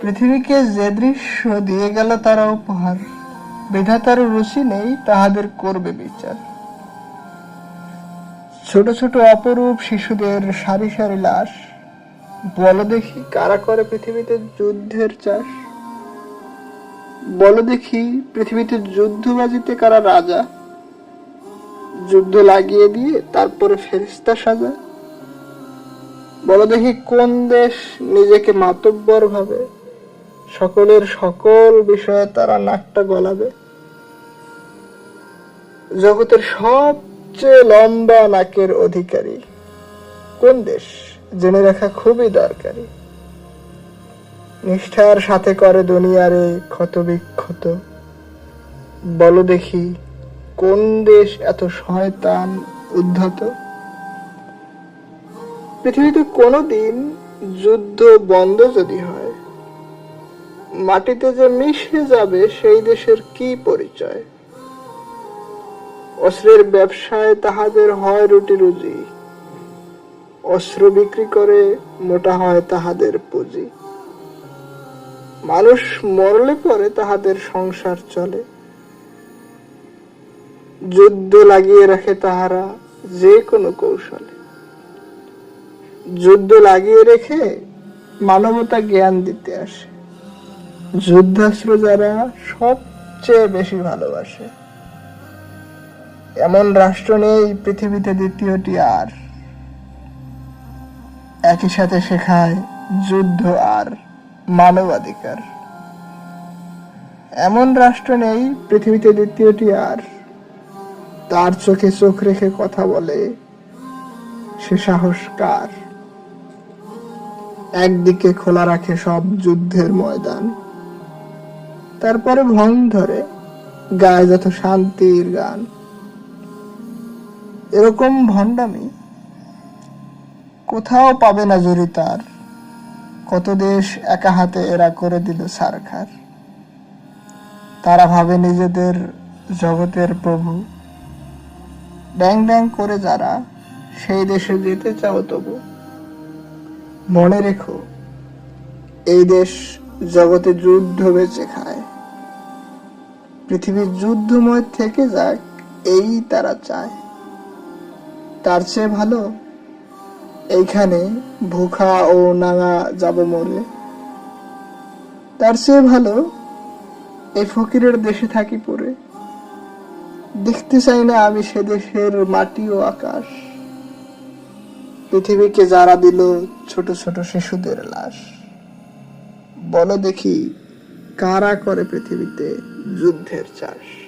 পৃথিবীকে যে দৃশ্য দিয়ে গেল তারা উপহার। বিধাতার রুচি নেই, তাহাদের করবে বিচার। ছোট ছোট অপরূপ শিশুদের সারি সারি লাশ। বলো দেখি কারা করে পৃথিবীতে যুদ্ধের চাষ। বলো দেখি পৃথিবীতে যুদ্ধবাজিতে কারা রাজা। যুদ্ধ লাগিয়ে দিয়ে তারপরে ফেরিস্তা সাজা। বলো দেখি কোন দেশ নিজেকে মাতব্বর ভাবে। সকলের সকল বিষয়ে তারা নাকটা গলাবে। জগতের সবচেয়ে লম্বা নাকের অধিকারী কোন দেশ? জেনে রাখা খুবই দরকারি। নিষ্ঠার সাথে করে দুনিয়ারে ক্ষত বিক্ষত বলো দেখি, কোন দেশ এত শয়তান উদ্ধত? পৃথিবীতে কোনোদিন যুদ্ধ বন্ধ যদি হয় মাটিতে যে মিশে যাবে, সেই দেশের কি পরিচয়? অস্ত্রের ব্যবসায় তাহাদের হয় রুটি রুজি। অস্ত্র বিক্রি করে মোটা হয় তাহাদের পুঁজি। মানুষ মরলে পরে তাহাদের সংসার চলে। যুদ্ধ লাগিয়ে রাখে তাহারা যে কোনো কৌশলে। যুদ্ধ লাগিয়ে রেখে মানবতা জ্ঞান দিতে আসে। যুদ্ধাস্ত্র যারা সবচেয়ে বেশি ভালোবাসে। এমন রাষ্ট্র নেই পৃথিবীতে দ্বিতীয়টি আর। একই সাথে শেখায় যুদ্ধ আর মানবাধিকার। এমন রাষ্ট্র নেই পৃথিবীতে দ্বিতীয়টি আর। তার চোখে চোখ রেখে কথা বলে সে সাহস কার? একদিকে খোলা রাখে সব যুদ্ধের ময়দান। তারপরে ভং ধরে গায়ে যত শান্তির গান। এরকম ভণ্ডামি কোথাও পাবে না জুড়ি তার। কত দেশ একা হাতে এরা করে দিল সারখার। তারা ভাবে নিজেদের জগতের প্রভু। ড্যাং ড্যাং করে যারা সেই দেশে যেতে চাও তবু। মনে রেখো, এই দেশ জগতে যুদ্ধ বেঁচে খায়। পৃথিবীর যুদ্ধময় থেকে যাক, এই তারা চায়। তার চেয়ে ভালো, এইখানে ভুখা ও নাঙা যাব মরে। তার চেয়ে ভালো, এই ফকিরের দেশে থাকি পড়ে। দেখতে চাই না আমি সে দেশের মাটি ও আকাশ। পৃথিবীকে যারা দিল ছোট ছোট শিশুদের লাশ। বলো দেখি কারা করে পৃথিবীতে যুদ্ধের চাষ?